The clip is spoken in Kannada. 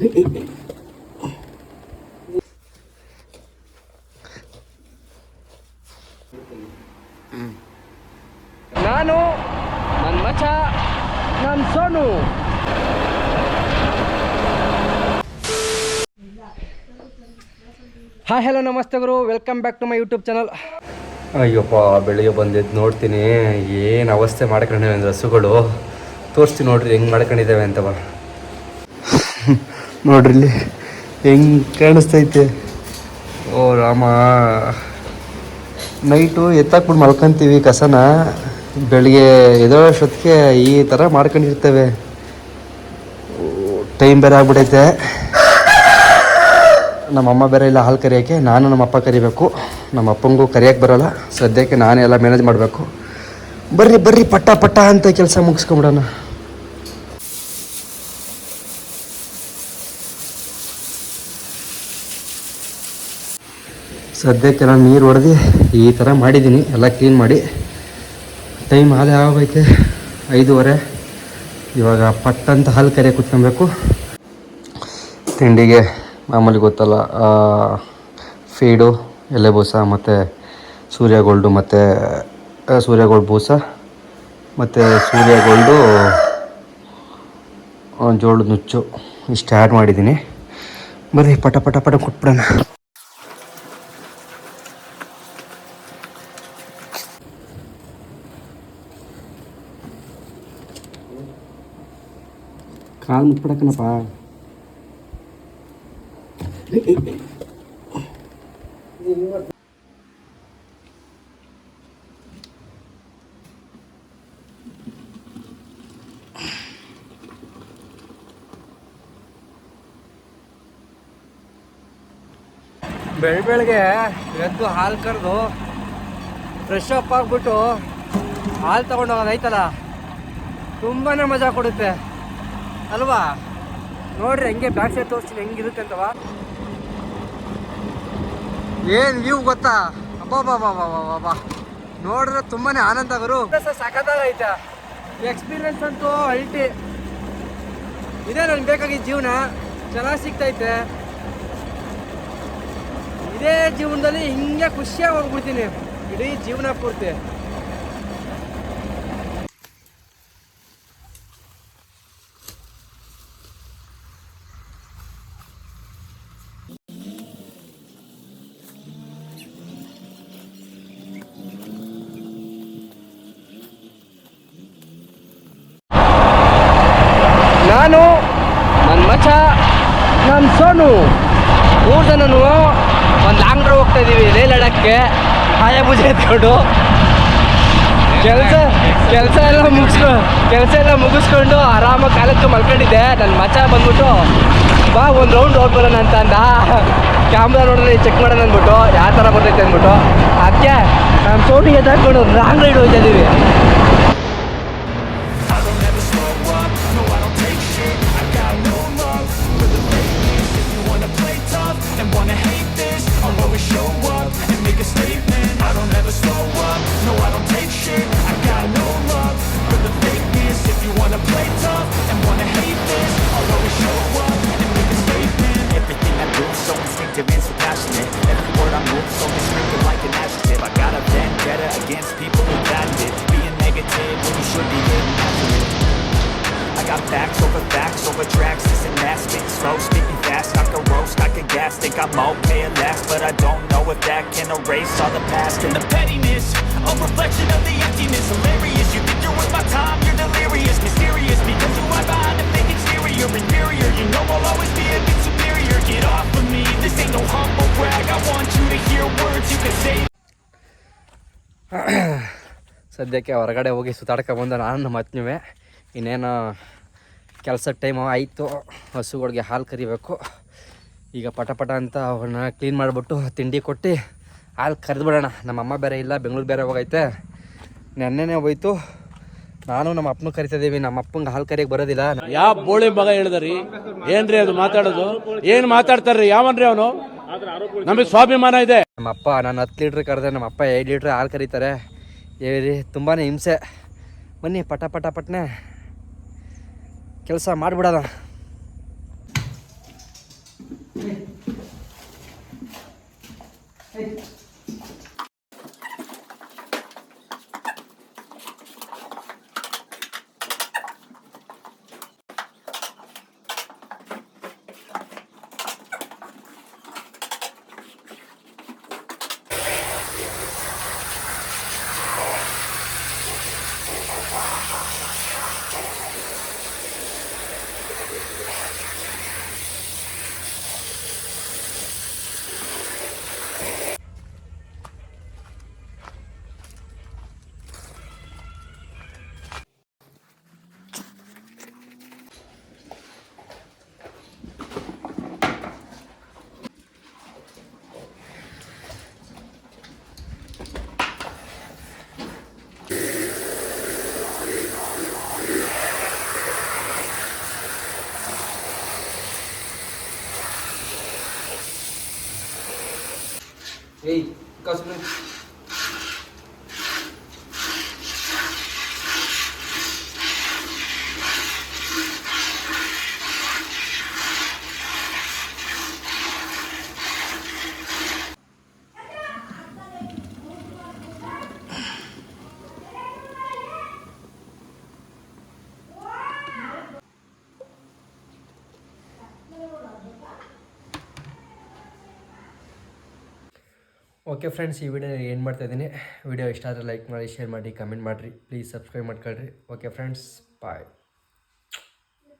ನಾನು ನನ್ನ ಮಚ ನನ್ನ ಸೋನು. ಹಾಯ್ ಹಲೋ ನಮಸ್ತೆ ಗುರು. Welcome back to my YouTube channel Ayyappa, ಬೆಳಿಗ್ಗೆ ಬಂದಿದ್ದು ನೋಡ್ತೀನಿ. ಏನು ಅವಸ್ಥೆ ಮಾಡ್ಕೊಂಡಿವೆ ಅಂದ್ರೆ ಹಸುಗಳು. ತೋರಿಸ್ತೀನಿ ನೋಡ್ರಿ, ಹೆಂಗೆ ಮಾಡ್ಕೊಂಡಿದ್ದಾವೆ ಅಂತವ. ನೋಡ್ರಿ ಇಲ್ಲಿ. ಹೆಂಗೆ ಕಾಣಿಸ್ತೈತೆ? ಓ ರಾಮ. ನೈಟು ಎತ್ತಾಕ್ಬಿಟ್ಟು ಮಲ್ಕೊಂತೀವಿ ಕಸನ. ಬೆಳಿಗ್ಗೆ ಎದೋಷ್ಟೊತ್ತಿಗೆ ಈ ಥರ ಮಾಡ್ಕೊಂಡಿರ್ತೇವೆ. ಟೈಮ್ ಬೇರೆ ನಮ್ಮ ಅಮ್ಮ ಬೇರೆ ಇಲ್ಲ, ಹಾಲು ಕರಿಯೋಕ್ಕೆ. ನಾನು ನಮ್ಮ ಅಪ್ಪ ಕರಿಬೇಕು. ನಮ್ಮ ಅಪ್ಪಂಗೂ ಕರಿಯೋಕ್ಕೆ ಬರೋಲ್ಲ. ಸದ್ಯಕ್ಕೆ ನಾನೇ ಎಲ್ಲ ಮ್ಯಾನೇಜ್ ಮಾಡಬೇಕು. ಬರ್ರಿ ಬರ್ರಿ, ಪಟ್ಟ ಪಟ್ಟ ಅಂತ ಕೆಲಸ ಮುಗಿಸ್ಕೊಂಬಿಡೋಣ. ಸದ್ಯಕ್ಕೆಲ್ಲ ನೀರು ಹೊಡೆದು ಈ ಥರ ಮಾಡಿದ್ದೀನಿ. ಎಲ್ಲ ಕ್ಲೀನ್ ಮಾಡಿ. ಟೈಮ್ ಹಾಲು ಆಗೋಗೈತೆ ಐದೂವರೆ. ಇವಾಗ ಪಟ್ಟಂತ ಹಾಲು ಕರೆ ಕುತ್ಕೊಬೇಕು. ತಿಂಡಿಗೆ ಮಾಮೂಲಿ ಗೊತ್ತಲ್ಲ ಫೀಡು, ಎಲೆ ಬೂಸ ಮತ್ತು ಸೂರ್ಯ ಗೋಲ್ಡು ಮತ್ತು ಸೂರ್ಯ ಗೋಲ್ಡ್ ಬೂಸ ಮತ್ತು ಸೂರ್ಯ ಗೋಲ್ಡು ಜೋಳದ ನುಚ್ಚು ಇಷ್ಟು ಆ್ಯಡ್ ಮಾಡಿದ್ದೀನಿ. ಬರೀ ಪಟ ಪಟ ಪಟ ಕೊಟ್ಬಿಡೋಣ. ಕಾಲು ಮುಟ್ಬಿಡಕ್ಕನಪ್ಪ ಬೆಳ ಬೆಳಗ್ಗೆ ಎದ್ದು ಹಾಲು ಕರೆದು ಫ್ರೆಶ್ ಅಪ್ ಆಗಿಬಿಟ್ಟು ಹಾಲು ತಗೊಂಡು ಹೋಗೋದು ಐತಲ್ಲ ತುಂಬಾ ಮಜಾ ಕೊಡುತ್ತೆ ಅಲ್ವಾ? ನೋಡ್ರಿ ಹೆಂಗೆ ಬ್ಯಾಕ್ ಸೈಡ್ ತೋರಿಸ್ತೀನಿ ಹೆಂಗಿರುತ್ತೆ ಅಂತವ. ಏನ್ ವ್ಯೂ ಗೊತ್ತಾ? ಅಬ್ಬಾ ನೋಡಿದ್ರೆ ತುಂಬಾನೇ ಆನಂದ ಗುರು. ಸಖತ್ತಾಗೈತೆ ಎಕ್ಸ್ಪೀರಿಯನ್ಸ್ ಅಂತೂ ಅಲ್ಟಿ. ಇದೇ ನನ್ಗೆ ಬೇಕಾಗಿದ್ದ ಜೀವನ. ಚೆನ್ನಾಗಿ ಸಿಗ್ತೈತೆ. ಇದೇ ಜೀವನದಲ್ಲಿ ಹಿಂಗೆ ಖುಷಿಯಾಗಿ ಹೋಗ್ಬಿಡ್ತೀನಿ. ಇಡೀ ಜೀವನ ಪೂರ್ತಿ. ನಾನು ನನ್ನ ಮಚ ನನ್ನ ಸೋನು. ಮೂರು ಜನನು ಒಂದು ಲಾಂಗ್ ಡ್ರೈವ್ ಹೋಗ್ತಾ ಇದ್ದೀವಿ ಲೇ ಲಡಕ್ಕೆ ಹಾಯಾಬೂಜೆ ಎತ್ಕೊಂಡು. ಕೆಲಸ ಕೆಲಸ ಎಲ್ಲ ಮುಗಿಸ್ಕೊ ಕೆಲಸ ಎಲ್ಲ ಮುಗಿಸ್ಕೊಂಡು ಆರಾಮಾಗಿ ಕಾಲಕ್ಕೆ ಮಲ್ಕೊಂಡಿದ್ದೆ. ನನ್ನ ಮಚ ಬಂದ್ಬಿಟ್ಟು ಬಾ ಒಂದು ರೌಂಡ್ ಹೋಗಿ ಬರೋಣ ಅಂತ ಅಂದ. ಕ್ಯಾಮ್ರಾ ನೋಡಿದ್ರೆ ಚೆಕ್ ಮಾಡೋಣ ಅಂದ್ಬಿಟ್ಟು ಯಾವ ಥರ ಬರ್ತೈತೆ ಅಂದ್ಬಿಟ್ಟು. ಅದಕ್ಕೆ ನಾನು ಸೋನಿಗೆ ತಗೊಂಡು ಲಾಂಗ್ ರೈಡ್ ಹೋಗ್ತಾ ಇದ್ದೀವಿ I'm okay at last But I don't know if that can erase all the past And the pettiness, a reflection of the emptiness Hilarious, you think you're worth my time, you're delirious Mysterious, because you are behind a fake exterior Inferior, you know I'll always be a bit superior Get off of me, this ain't no humble brag I want you to hear words you can say ಸದ್ಯಕ್ಕೆ ಹೊರಗಡೆ ಹೋಗಿ ಸುತ್ತಾಡ್ಕೊಂಬಂದು ನಾನು ಮತ್ತೆ ಅತ್ನುವೆ ಇನ್ನೇನು ಕೆಲಸದ ಟೈಮು ಆಯಿತು ಹಸುಗಳಿಗೆ ಹಾಲು ಕರಿಬೇಕು ಈಗ ಪಟ ಪಟ ಅಂತ ಅವನ್ನ ಕ್ಲೀನ್ ಮಾಡಿಬಿಟ್ಟು ತಿಂಡಿ ಕೊಟ್ಟು ಹಾಲು ಕರೆದ್ಬಿಡೋಣ. ನಮ್ಮ ಅಮ್ಮ ಬೇರೆ ಇಲ್ಲ ಬೆಂಗಳೂರು ಬೇರೆ ಹೋಗೈತೆ. ನೆನ್ನೆನೇ ಹೋಯ್ತು. ನಾನು ನಮ್ಮ ಅಪ್ಪನೂ ಕರಿತಿದ್ದೀವಿ. ನಮ್ಮ ಅಪ್ಪಂಗೆ ಹಾಲು ಕರಿಯಕ್ಕೆ ಬರೋದಿಲ್ಲ. ಯಾವ ಬೋಳಿ ಮಗ ಹೇಳಿದ್ರಿ? ಏನ್ರಿ ಅದು ಮಾತಾಡೋದು? ಏನ್ ಮಾತಾಡ್ತಾರ್ರಿ? ಯಾವನ್ರಿ ಅವನು? ನಮಗೆ ಸ್ವಾಭಿಮಾನ ಇದೆ. ನಮ್ಮ ಅಪ್ಪ ನಾನು ಹತ್ತು ಲೀಟ್ರ್ ಕರೆದೆ. ನಮ್ಮ ಅಪ್ಪ ಐದು ಲೀಟ್ರ್ ಹಾಲು ಕರೀತಾರೆ. ಏರಿ ತುಂಬಾ ಹಿಂಸೆ. ಬನ್ನಿ ಪಟ ಪಟ ಪಟ್ನೆ. ಕೆಲಸ ಮಾಡಿಬಿಡೋಣ. Yeah. ます。ಓಕೆ ಫ್ರೆಂಡ್ಸ್ ಈ ವಿಡಿಯೋ ಏನು ಮಾಡ್ತಾ ಇದ್ದೀನಿ? ವಿಡಿಯೋ ಇಷ್ಟ ಆದರೆ ಲೈಕ್ ಮಾಡಿ ಶೇರ್ ಮಾಡಿ ಕಮೆಂಟ್ ಮಾಡಿರಿ. ಪ್ಲೀಸ್ ಸಬ್ಸ್ಕ್ರೈಬ್ ಮಾಡ್ಕೊಳ್ರಿ. Okay friends bye